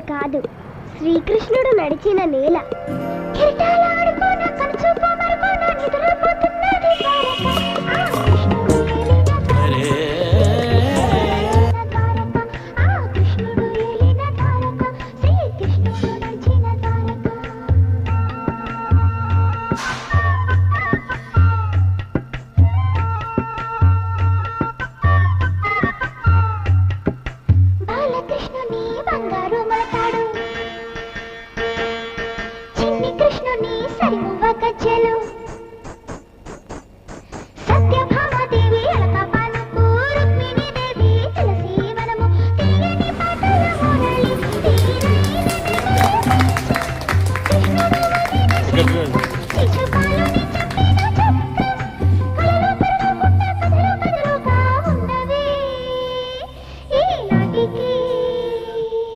కాదు. శ్రీకృష్ణుడు నడిచిన నేల.